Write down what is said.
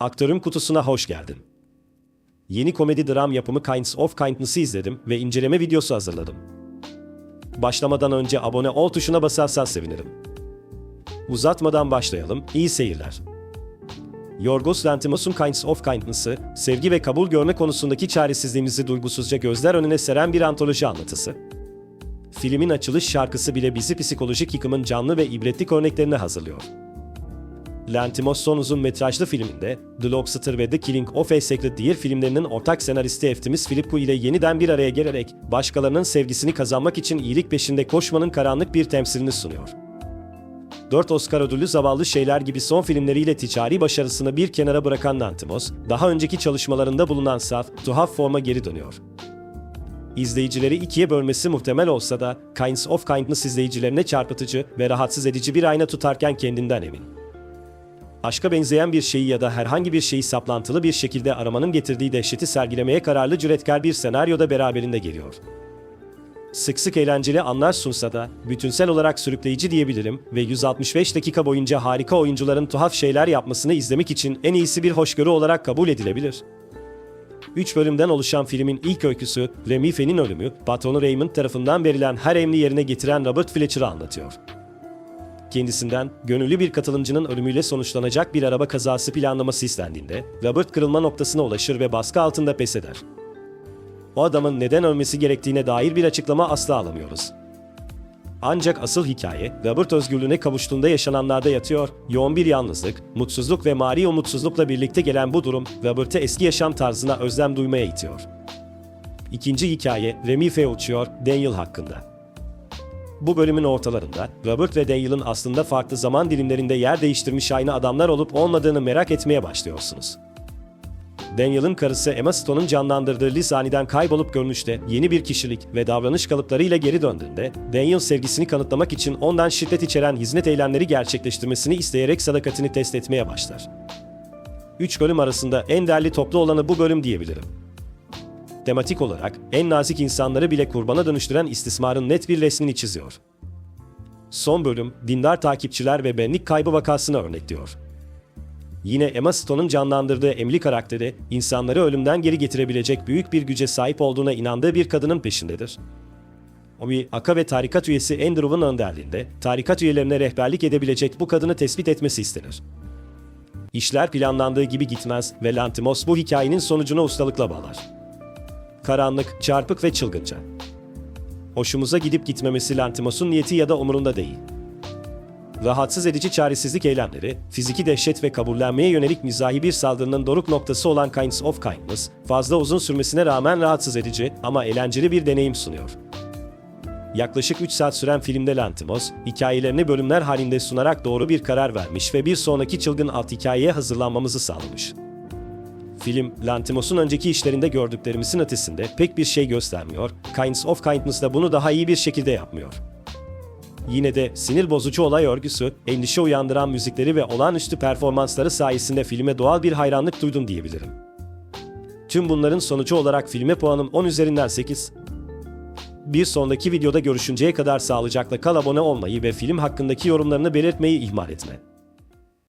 Aktörüm kutusuna hoş geldin. Yeni komedi dram yapımı Kinds of Kindness'ı izledim ve inceleme videosu hazırladım. Başlamadan önce abone ol tuşuna basarsan sevinirim. Uzatmadan başlayalım, iyi seyirler. Yorgos Lanthimos'un Kinds of Kindness'ı, sevgi ve kabul görme konusundaki çaresizliğimizi duygusuzca gözler önüne seren bir antoloji anlatısı. Filmin açılış şarkısı bile bizi psikolojik yıkımın canlı ve ibretlik örneklerini hazırlıyor. Lantimos son uzun metrajlı filminde The Lobster ve The Killing of a Sacred Deer filmlerinin ortak senaristi Eftimis Filippo ile yeniden bir araya gelerek başkalarının sevgisini kazanmak için iyilik peşinde koşmanın karanlık bir temsilini sunuyor. Dört Oscar ödüllü zavallı şeyler gibi son filmleriyle ticari başarısını bir kenara bırakan Lantimos, daha önceki çalışmalarında bulunan saf, tuhaf forma geri dönüyor. İzleyicileri ikiye bölmesi muhtemel olsa da Kinds of Kindness izleyicilerine çarpıtıcı ve rahatsız edici bir ayna tutarken kendinden emin. Aşka benzeyen bir şeyi ya da herhangi bir şeyi saplantılı bir şekilde aramanın getirdiği dehşeti sergilemeye kararlı cüretkar bir senaryoda beraberinde geliyor. Sık sık eğlenceli anlar sunsa da bütünsel olarak sürükleyici diyebilirim ve 165 dakika boyunca harika oyuncuların tuhaf şeyler yapmasını izlemek için en iyisi bir hoşgörü olarak kabul edilebilir. 3 bölümden oluşan filmin ilk öyküsü, Remy Fen'in ölümü, patronu Raymond tarafından verilen her emri yerine getiren Robert Fletcher'ı anlatıyor. Kendisinden gönüllü bir katılımcının ölümüyle sonuçlanacak bir araba kazası planlaması istendiğinde Robert kırılma noktasına ulaşır ve baskı altında pes eder. O adamın neden ölmesi gerektiğine dair bir açıklama asla alamıyoruz. Ancak asıl hikaye, Robert özgürlüğüne kavuştuğunda yaşananlarda yatıyor, yoğun bir yalnızlık, mutsuzluk ve mari umutsuzlukla birlikte gelen bu durum, Robert'ı eski yaşam tarzına özlem duymaya itiyor. İkinci hikaye, Remy Fe uçuyor, Daniel hakkında. Bu bölümün ortalarında, Robert ve Daniel'ın aslında farklı zaman dilimlerinde yer değiştirmiş aynı adamlar olup olmadığını merak etmeye başlıyorsunuz. Daniel'ın karısı Emma Stone'un canlandırdığı Liz aniden kaybolup görünüşte yeni bir kişilik ve davranış kalıplarıyla geri döndüğünde, Daniel sevgisini kanıtlamak için ondan şiddet içeren hizmet eylemleri gerçekleştirmesini isteyerek sadakatini test etmeye başlar. Üç bölüm arasında en değerli toplu olanı bu bölüm diyebilirim. Tematik olarak en nazik insanları bile kurbana dönüştüren istismarın net bir resmini çiziyor. Son bölüm, dindar takipçiler ve benlik kaybı vakasını örnekliyor. Yine Emma Stone'un canlandırdığı Emily karakteri, insanları ölümden geri getirebilecek büyük bir güce sahip olduğuna inandığı bir kadının peşindedir. O bir aka ve tarikat üyesi Andrew'un önderliğinde, tarikat üyelerine rehberlik edebilecek bu kadını tespit etmesi istenir. İşler planlandığı gibi gitmez ve Lantimos bu hikayenin sonucuna ustalıkla bağlar. Karanlık, çarpık ve çılgınca. Hoşumuza gidip gitmemesi Lantimos'un niyeti ya da umurunda değil. Rahatsız edici çaresizlik eylemleri, fiziki dehşet ve kabullenmeye yönelik mizahi bir saldırının doruk noktası olan Kinds of Kindness, fazla uzun sürmesine rağmen rahatsız edici ama eğlenceli bir deneyim sunuyor. Yaklaşık 3 saat süren filmde Lantimos, hikayelerini bölümler halinde sunarak doğru bir karar vermiş ve bir sonraki çılgın alt hikayeye hazırlanmamızı sağlamış. Film, Lantimos'un önceki işlerinde gördüklerimizin ötesinde pek bir şey göstermiyor, Kinds of Kindness da bunu daha iyi bir şekilde yapmıyor. Yine de sinir bozucu olay örgüsü, endişe uyandıran müzikleri ve olağanüstü performansları sayesinde filme doğal bir hayranlık duydum diyebilirim. Tüm bunların sonucu olarak filme puanım 10 üzerinden 8. Bir sonraki videoda görüşünceye kadar sağlıcakla kal abone olmayı ve film hakkındaki yorumlarını belirtmeyi ihmal etme.